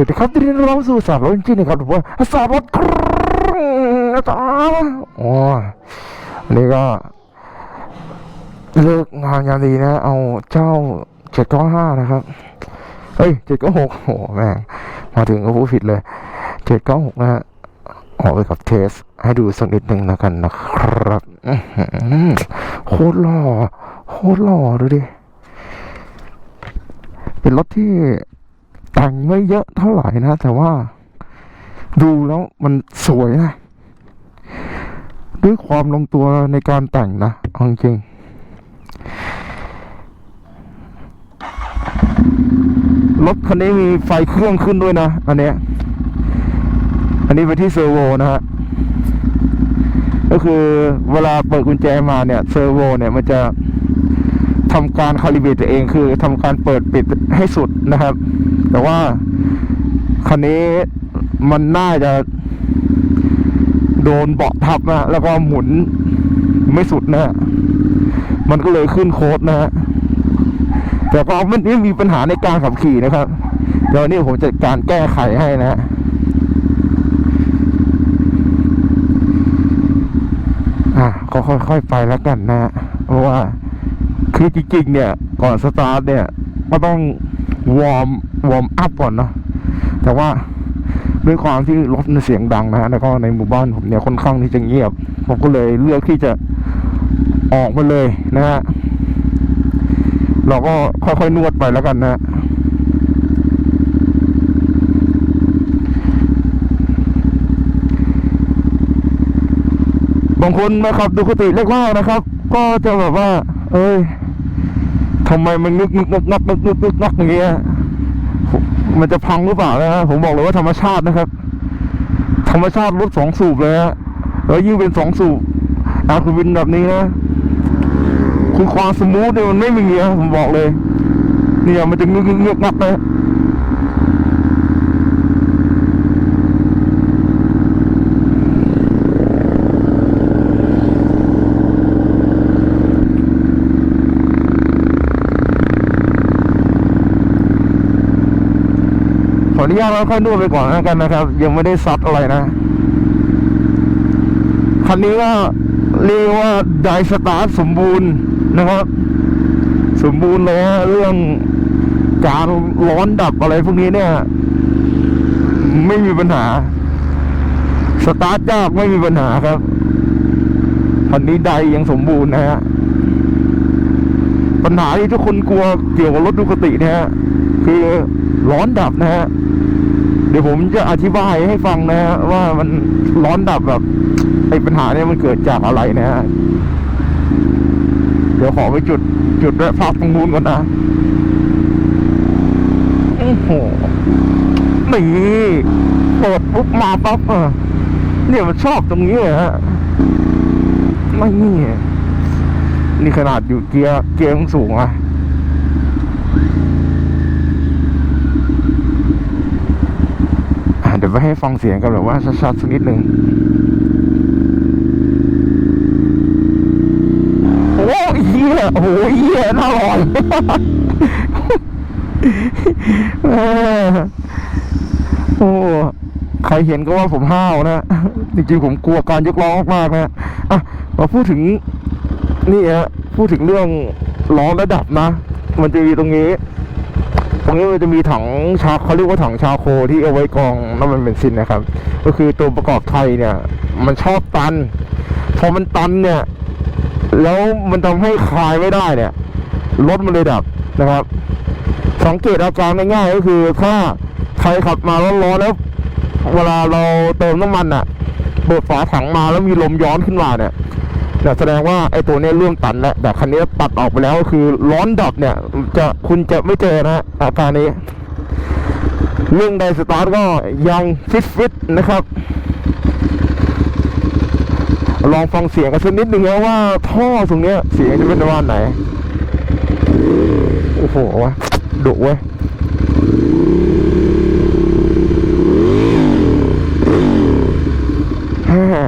วัสดีครับที่นี่เราสู่สามรถจริงๆนะครับทุกคนสามรถครึ่งนะจ๊ะโอ้ยวันนี้ก็ เลิกงานยามดีนะ เอาเจ้าเจ็ดเก้าห้านะครับเฮ้ยเจ็ดเก้าหกโอ้แม่งมาถึงก็พูดผิดเลยเจ็ดเก้าหกนะฮะออกไปกับเทส ให้ดูสักนิดหนึ่งแล้วกันนะครับโคตรหล่อโคตรหล่อดูดิ เป็นรถที่ แต่งไม่เยอะเท่าไหร่นะ แต่ว่าดูแล้วมันสวยนะ ด้วยความลงตัวในการแต่งนะเอาจริงรถคันนี้มีไฟเครื่องขึ้นด้วยนะ อันเนี้ย อันนี้ไปที่เซอร์โวนะฮะ ก็คือเวลาเปิดกุญแจมาเนี่ยเซอร์โวเนี่ยมันจะ ทำการคาลิเบรตตัวเองคือทำการเปิดปิดให้สุดนะครับ แต่ว่าคันนี้มันน่าจะโดนเบาะทับนะแล้วก็หมุนไม่สุดนะฮะมันก็เลยขึ้นโค้ดนะฮะแต่ก็ไม่ไม่มีปัญหาในการขับขี่นะครับ เดี๋ยวนนี้ผมจะการแก้ไขให้นะฮะอะก็ค่อยๆไปแล้วกันนะฮะเพราะว่า คือจริงๆเนี่ยก่อนสตาร์ทเนี่ยก็ต้องวอร์มวอร์มอัพก่อนเนาะแต่ว่าด้วยความที่รถเสียงดังนะฮะแล้วก็ในหมู่บ้านผมเนี่ยค่อนข้างที่จะเงียบ ผมก็เลยเลือกที่จะออกมาเลยนะฮะเราก็ค่อยๆนวดไปแล้วกันนะบางคนมาขับดูคติเล็กล่านะครับ ก็จะแบบว่า เอ้ยทำไมมันนึกนึกนักนักนึกนึกนึกนักอย่างเงี้ยมันจะพังหรือเปล่านะฮะผมบอกเลยว่าธรรมชาตินะครับ ธรรมชาติรถสองสูบเลยฮะแล้วยิ่งเป็นสองสูบอาคุณวินแบบนี้นะคือความสมูทเนี่ยมันไม่มีอะผมบอกเลย เนี่ยมันจะงึกงึกงักนะ ออนุญาตเราค่อยนวดไปก่อนแล้วกันนะครับ ยังไม่ได้ซัดอะไรนะคันนี้ก็เรียกว่าไดสตาร์ทสมบูรณ์นะครับ สมบูรณ์เลยฮะเรื่องการร้อนดับอะไรพวกนี้เนี่ย ไม่มีปัญหา สตาร์ทยากไม่มีปัญหาครับคันนี้ไดยังสมบูรณ์นะฮะปัญหาที่ทุกคนกลัวเกี่ยวกับรถดูคติเนี่ยฮะคือร้อนดับนะฮะ เดี๋ยวผมจะอธิบายให้ฟังนะฮะว่ามันร้อนดับแบบไอ้ปัญหาเนี่ยมันเกิดจากอะไรนะฮะเดี๋ยวขอไปจุดจุดแวะพักตรงนู้นก่อนนะโอ้โหนี่เปิดปุ๊บมาปั๊บอะเนี่ยมันชอบตรงนี้เลยฮะไม่นี่นี่ขนาดอยู่เกียร์เกียร์ยังสูงอะี๋ยวไปให้ฟังเสียงกันแบบว่าชัดๆสักนิดหนึ่งโอ้ยเหี้ยโอ้ยเหี้ยน่าอร่อยโอ้ใครเห็นก็ว่าผมห้าวนะ จริงๆผมกลัวการยกล้อมากๆนะอะมาพูดถึงนี่ฮะพูดถึงเรื่องล้อระดับนะ มันจะมีตรงนี้ ตรงนี้มันจะมีถังชาเขาเรียกว่าถังชาโคที่เอาไว้กองน้ำมันเบนซินนะครับ ก็คือตัวประกอบไทยเนี่ย มันชอบตัน พอมันตันเนี่ย แล้วมันทำให้คลายไม่ได้เนี่ยรถมันเลยดับนะครับ สังเกตอาการง่ายๆก็คือถ้าใครขับมาร้อนๆแล้ว เวลาเราเติมน้ำมันอะเปิดฝาถังมาแล้วมีลมย้อนขึ้นมาเนี่ย เนี่แสดงว่าไอ้ตัวนี้เริ่มตันแล้วแต่คันนี้ตัดออกไปแล้วคือร้อนดับเนี่ย จะคุณจะไม่เจอนะฮะอาการนี้เรื่องไดสตาร์ทก็ยังฟิตฟิตนะครับ ลองฟังเสียงกันสักนิดหนึ่งนะว่าท่อตรงเนี้ยเสียงจะเป็นประมาณไหน โอ้โหวะดุเว้ย ฮ่า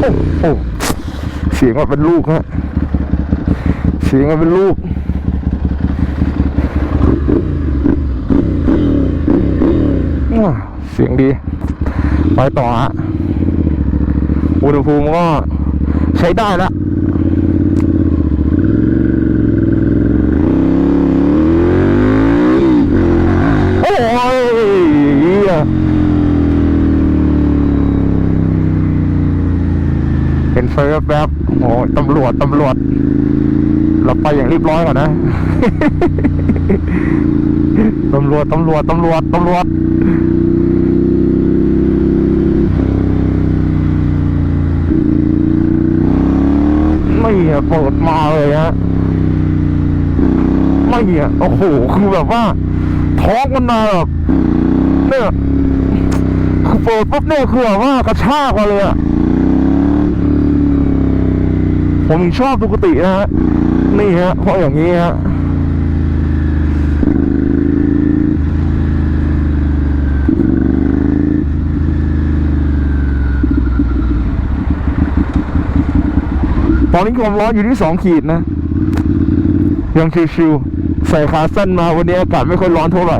โอ้ โอ้ เป็นลูกฮะเสียงเป็นลูกเสียงดี ไปต่อฮะอุณหภูมิก็ใช้ได้แล้ว โอ้ยเหี้ยเห็นไฟ แวบๆโอ้ยตำรวจตำรวจ เราไปอย่างเรียบร้อยก่อนนะตำรวจตำรวจตำรวจตำรวจไม่อะเปิดมาเลยฮะไม่อะโอ้โหคือแบบว่า ท้องมันมาแบบเนี่ยคือเปิดปุ๊บเนี่ยคือแบบว่ากระชากมาเลยอะ ผมชอบปกตินะฮะนี่ฮะเพราะอย่างนี้ฮะตอนนี้ความร้อนอยู่ที่สองขีดนะ ยังชิวๆใส่ขาสั้นมาวันนี้อากาศไม่ค่อยร้อนเท่าไหร่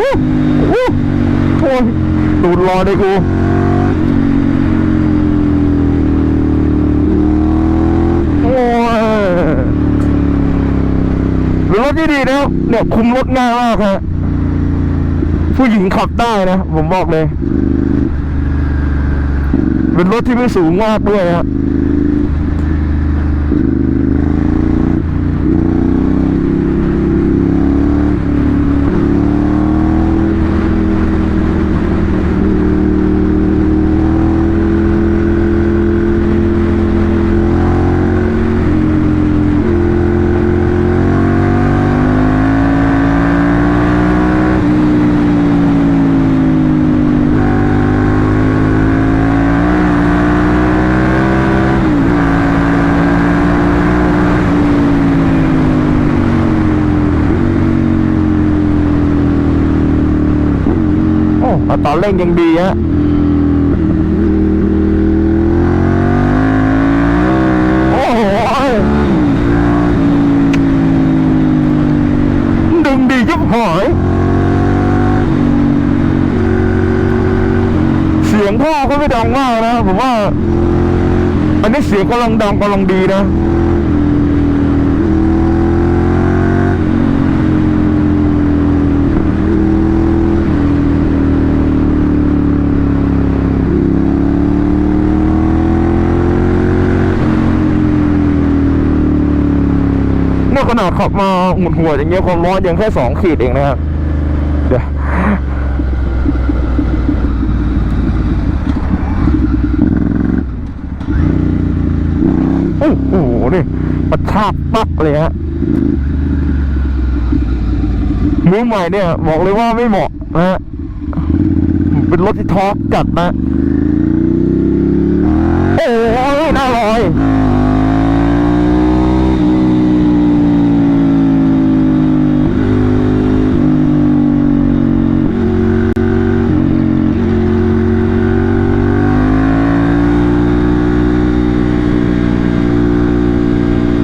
วู้วู้โอ้ยตูด รอได้กูโอ้ยรถที่ดีนะเนี่ยคุมรถง่ายมากฮะผู้หญิงขับได้นะผมบอกเลย เป็นรถที่ไม่สูงมากด้วยฮะ โอ้อัตราเร่งยังดีฮะโอ้โหดึงดียิบหอยเสียงพ่อก็ไม่ดังมากนะ ผมว่า อันนี้เสียงกำลังดังกำลังดีนะ ขนาดขับมาหมุนหัวอย่างเงี้ยความร้อนยังแค่สองขีดเองนะครับเดี๋ยวโอ้โหนี่ประชากปักเลยฮะมือใหม่เนี่ยบอกเลยว่าไม่เหมาะนะฮะเป็นรถที่ท็อปจัดนะ โอ้โหน่าลอย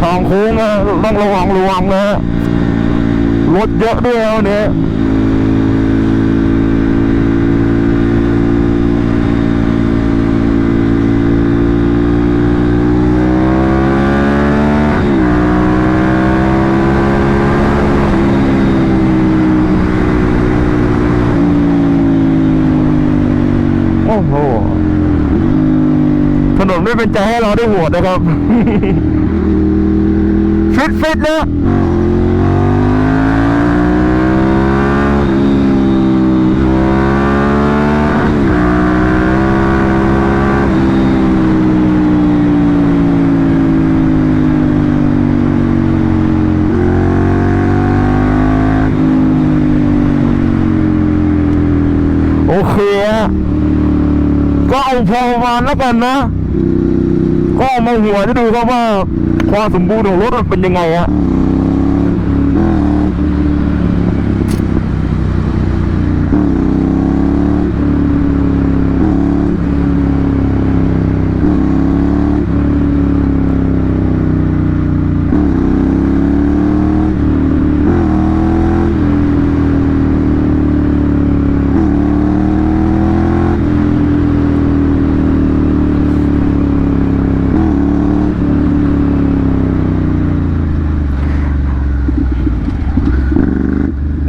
ทางโค้งนะ ต้องระวังระวังนะรถเยอะด้วยวันนี้โอ้โหถนนไม่เป็นใจให้เราได้โหวตนะครับ ฟิตฟิตนะโอเคก็เอาพอประมาณแล้วกันนะ ก็เอามาหัวจะดูครับว่า ความสมบูรณ์ของรถมันเป็นยังไงอะ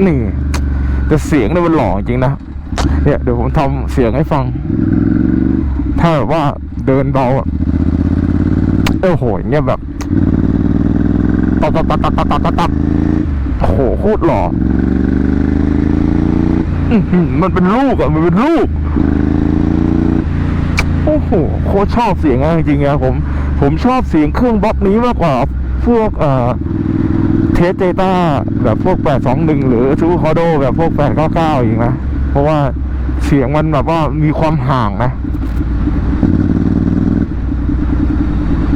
นี่ แต่เสียงเนี่ยมันหล่อจริงนะเนี่ยเดี๋ยวผมทำเสียงให้ฟัง ถ้าแบบว่าเดินเบาเออโหอย่เงี้ยแบบตับตับตับตับตับตับตับตับโอ้โหโคตรหล่อมันเป็นลูกอะมันเป็นลูกโอ้โหโคตรชอบเสียงอะจริงๆอะผม ผมชอบเสียงเครื่องบล็อกนี้มากกว่า พวกเอ่อ เทสเตต้าแบบพวก 821 หรือทูคอโดแบบพวก 899 อีกนะ เพราะว่าเสียงมันแบบว่ามีความห่างนะ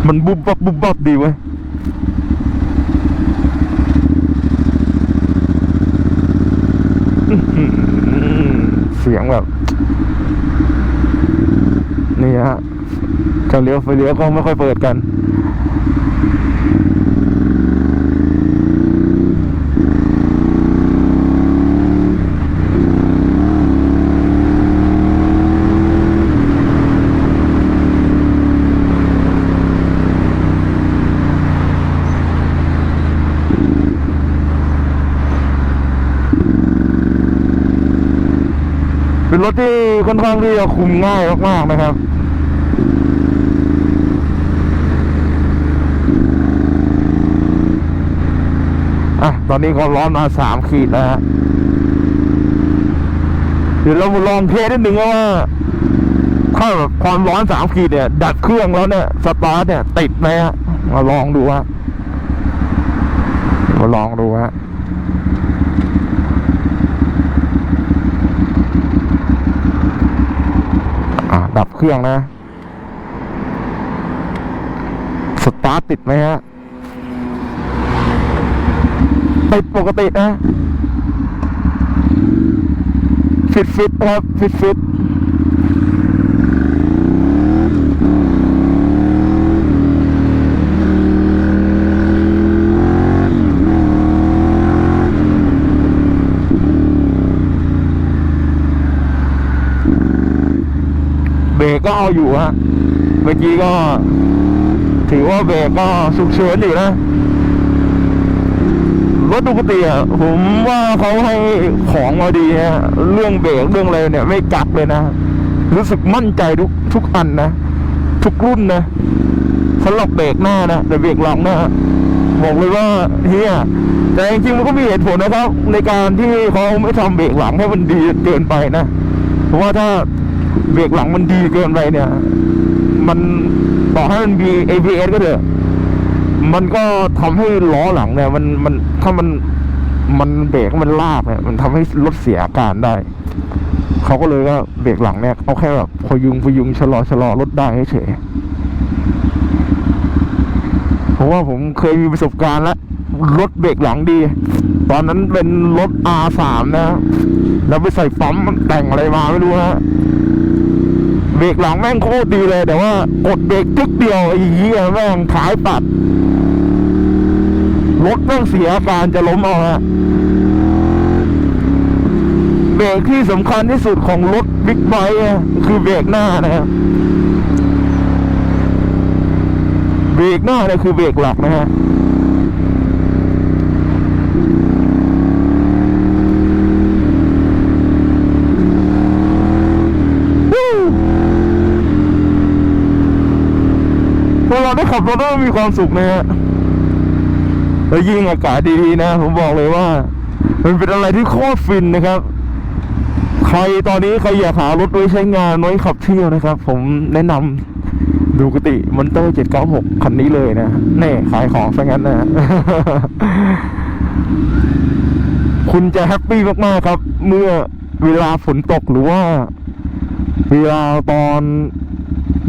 มันบุบบับบุบบับดีเว้ยเสียงแบบ นี่ฮะจะเลี้ยวไฟเลี้ยวก็ไม่ค่อยเปิดกัน เป็นรถที่ค่อนข้างที่จะคุมง่ายมากๆนะครับอะตอนนี้ความร้อนมาสามขีดแล้วฮะเดี๋ยวเราลองเทสนิดหนึ่งว่าถ้าความร้อนสามขีดเนี่ย ดัดเครื่องแล้วเนี่ยสตาร์ทเนี่ย ติดไหมฮะมาลองดูฮะมาลองดูฮะ อะ ดับเครื่องนะ สตาร์ตติดไหมฮะติดปกตินะ ฟิตฟิตครับ ฟิตฟิตเบรกก็เอยู่ฮะเมื่อกี้ก็ ถือว่าเบรกก็สุกเฉินอยู่นะรถปกติอะผมว่าเขาให้ของมาดีฮะเรื่องเบรกเรื่องอะไรเนี่ย ไม่กักเลยนะ รู้สึกมั่นใจทุกทุกอันนะทุกรุ่นนะสำหรับเบรกหน้านะแต่เบรกหลังนะบอกเลยว่าเฮียแต่จริงๆมันก็มีเหตุผลนะครับ ในการที่เขาไม่ทำเบรกหลังให้มันดีเกินไปนะเพราะว่าถ้า เบรกหลังมันดีเกินไปเนี่ย มันต่อให้มันมี ABS ก็เถอะ มันก็ทำให้ล้อหลังเนี่ย มันมันถ้ามันมันเบรกมันลากเนี่ย มันทำให้รถเสียอาการได้ เขาก็เลยว่าเบรกหลังเนี่ยเอาแค่แบบพยุงพยุงชะลอชะลอรถได้เฉยเพราะว่าผมเคยมีประสบการณ์แล้วรถเบรกหลังดี ตอนนั้นเป็นรถ R3 นะ แล้วไปใส่ปั๊มแต่งอะไรมาไม่รู้ฮะ เบรกหลังแม่งโคตรดีเลย แต่ว่ากดเบรกจึกเดียวไอ้เหี้ยแม่งขายปัดรถแม่งเสียการจะล้มเอาฮะเบรกที่สำคัญที่สุดของรถบิ๊กไบค์คือเบรกหน้านะครับเบรกหน้าเนี่ยคือเบรกหลักนะฮะ พอเราได้ ขับรถแล้วมันมีความสุขนะฮะแล้วยิ่งอากาศดีๆนะ ผมบอกเลยว่า มันเป็นอะไรที่โคตรฟินนะครับ ใครตอนนี้ใครอยากหารถไว้ใช้งานไว้ขับเที่ยวนะครับ ผมแนะนำดูกติมอนเตอร์ 796 คันนี้เลยนะแน่ขายของซะงั้นนะ คุณจะแฮปปี้มากๆครับ เมื่อเวลาฝนตกหรือว่า เวลาตอน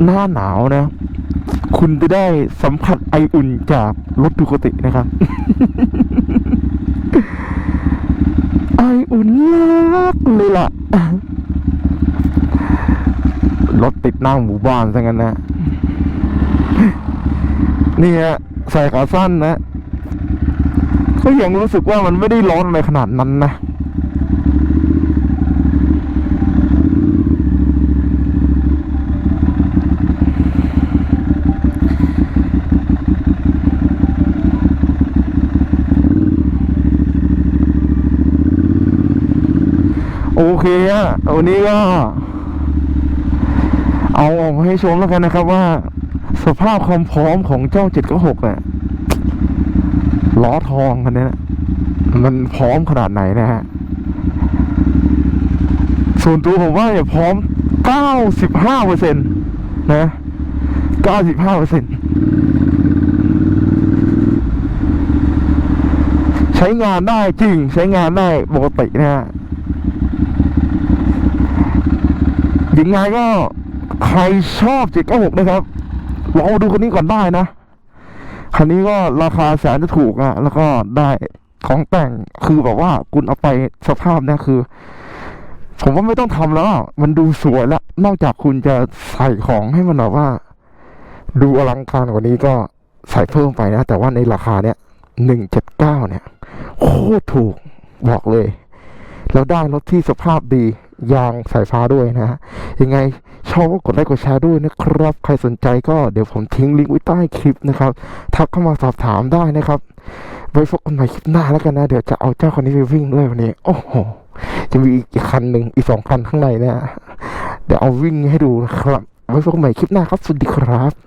หน้าหนาวนะ คุณจะได้สัมผัสไออุ่นจากรถดูกตินะครับ ไออุ่นลักเลยล่ะ รถติดหน้าหมู่บ้านซะงั้นนะนี่ฮะใส่ขาสั้นนะ ก็ยังรู้สึกว่ามันไม่ได้ร้อนอะไรขนาดนั้นนะ โอเคอะวันนี้ก็ เอาออกมาให้ชมแล้วกันนะครับว่า สภาพความพร้อมของเจ้าเจ็ดก็หกเนี่ยล้อทองคันนี้นะมันพร้อมขนาดไหนนะฮะ ส่วนตัวผมว่าเนี่ยพร้อม 95เปอร์เซ็นต์นะ 95เปอร์เซ็นต์ใช้งานได้จริง ใช้งานได้ปกตินะฮะ ยังไงก็ใครชอบ796นะครับลองดูคันนี้ก่อนได้นะ คันนี้ก็ราคาแสนจะถูกอะแล้วก็ได้ของแต่งคือแบบว่าคุณเอาไปสภาพเนี่ยคือ ผมว่าไม่ต้องทำแล้ว มันดูสวยละนอกจากคุณจะใส่ของให้มันแบบว่า ดูอลังการกว่านี้ก็ใส่เพิ่มไปนะ แต่ว่าในราคาเนี้ยหนึ่งเจ็ดเก้าเนี่ยโคตรถูกบอกเลย แล้วได้รถที่สภาพดี ยางสายฟ้าด้วยนะฮะยังไงชอบก็กดไลค์กดแชร์ด้วยนะครับ ใครสนใจก็เดี๋ยวผมทิ้งลิงก์ไว้ใต้คลิปนะครับ ทักเข้ามาสอบถามได้นะครับ ไว้พบกันใหม่คลิปหน้าแล้วกันนะ เดี๋ยวจะเอาเจ้าคนนี้ไปวิ่งด้วยวันนี้ โอ้โห จะมีอีกคันหนึ่งอีกสองคันข้างในนี่ยเดี๋ยวเอาวิ่งให้ดูนะครับ ไว้พบกันใหม่คลิปหน้าครับ สวัสดีครับ